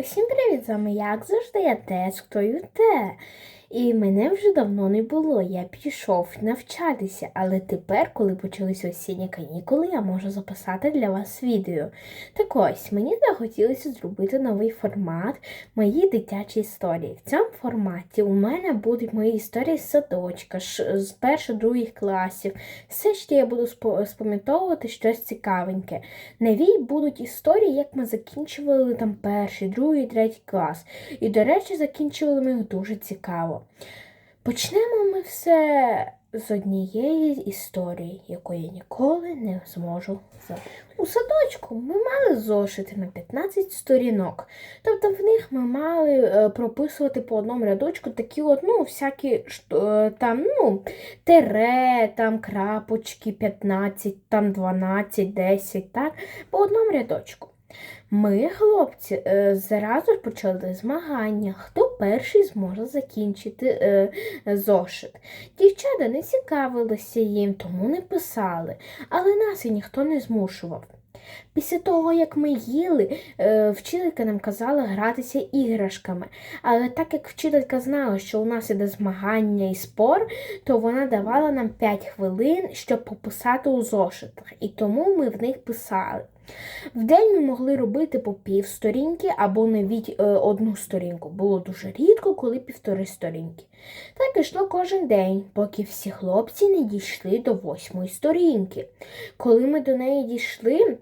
Усім привіт! З вами як завжди, я Тес, хто те. І мене вже давно не було. Я пішов навчатися, але тепер, коли почалися осінні канікули, я можу записати для вас відео. Так ось, мені захотілося зробити новий формат мої дитячі історії. В цьому форматі у мене будуть мої історії з садочка, з перших других класів. Все, що я буду спам'ятовувати щось цікавеньке. Нові будуть історії, як ми закінчували там перший, другий, третій клас. І, до речі, закінчували ми їх дуже цікаво. Почнемо ми все з однієї історії, яку я ніколи не зможу забути. У садочку ми мали зошити на 15 сторінок. Тобто в них ми мали е, прописувати по одному рядочку такі от, ну, всякі е, там, ну, тире, там крапочки 15, там 12, 10, так, по одному рядочку. Ми, хлопці, е, зразу ж почали змагання, хто перший зможе закінчити е, зошит. Дівчата не цікавилися їм, тому не писали, але нас і ніхто не змушував. Після того, як ми їли, е, вчителька нам казала гратися іграшками. Але так як вчителька знала, що у нас іде змагання і спор, то вона давала нам 5 хвилин, щоб пописати у зошитах, і тому ми в них писали. В день ми могли робити по пів сторінки або навіть е, одну сторінку. Було дуже рідко, коли півтори сторінки. Так ішло кожен день, поки всі хлопці не дійшли до восьмої сторінки. Коли ми до неї дійшли,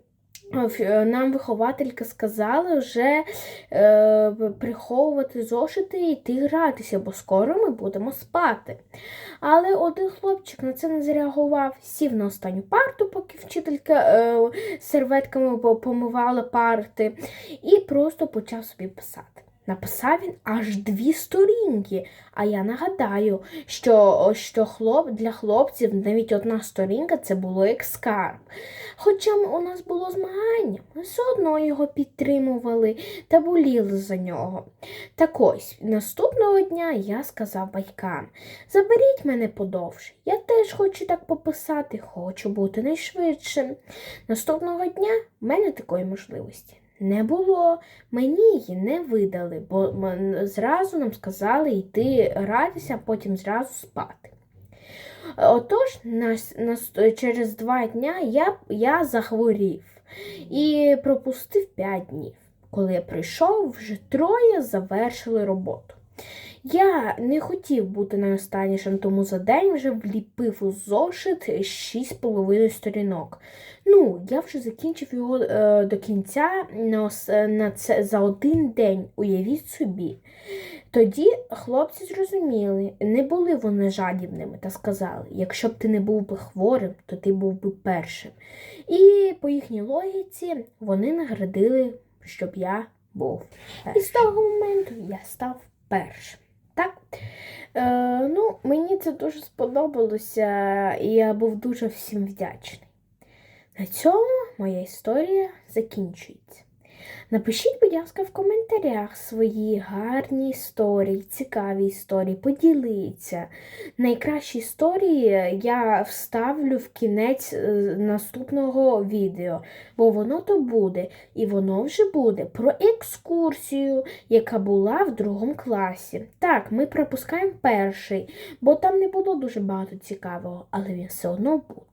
нам вихователька сказала вже е, приховувати зошити і йти гратися, бо скоро ми будемо спати. Але один хлопчик на це не зреагував, сів на останню парту, поки вчителька е, серветками помивала парти, і просто почав собі писати. Написав він аж дві сторінки. А я нагадаю, що, що хлоп, для хлопців навіть одна сторінка це було як скарб. Хоча у нас було змагання, ми все одно його підтримували та боліли за нього. Так ось, наступного дня я сказав батькам: заберіть мене подовше. Я теж хочу так пописати, хочу бути найшвидшим. Наступного дня в мене такої можливості не було. Мені її не видали, бо зразу нам сказали йти гратися, а потім зразу спати. Отож, нас, нас, через два дня я, я захворів і пропустив п'ять днів. Коли я прийшов, вже троє завершили роботу. Я не хотів бути найостаннішим, тому за день вже вліпив у зошит 6,5 сторінок. Ну, я вже закінчив його е, до кінця на, на це за один день. Уявіть собі. Тоді хлопці зрозуміли, не були вони жадібними та сказали, якщо б ти не був би хворим, то ти був би першим. І по їхній логіці вони наградили, щоб я був першим. І з того моменту я став першим. Так? Е, ну, мені це дуже сподобалося, і я був дуже всім вдячний. На цьому моя історія закінчується. Напишіть, будь ласка, в коментарях свої гарні історії, цікаві історії, поділіться. Найкращі історії я вставлю в кінець е, наступного відео, бо воно то буде, і воно вже буде про екскурсію, яка була в другому класі. Так, ми пропускаємо перший, бо там не було дуже багато цікавого, але він все одно буде.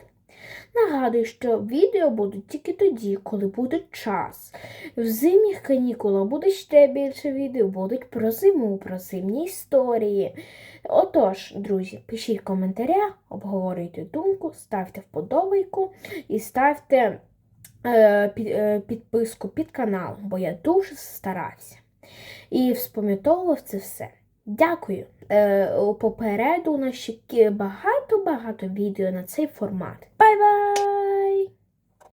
Нагадую, що відео будуть тільки тоді, коли буде час. В зимніх канікулах буде ще більше відео, будуть про зиму, про зимні історії. Отож, друзі, пишіть в коментарях, обговорюйте думку, ставте вподобайку і ставте е, е, підписку під канал, бо я дуже старався. І вспам'ятовував це все. Дякую. Е, попереду у нас ще багато-багато відео на цей формат. Бай-бай!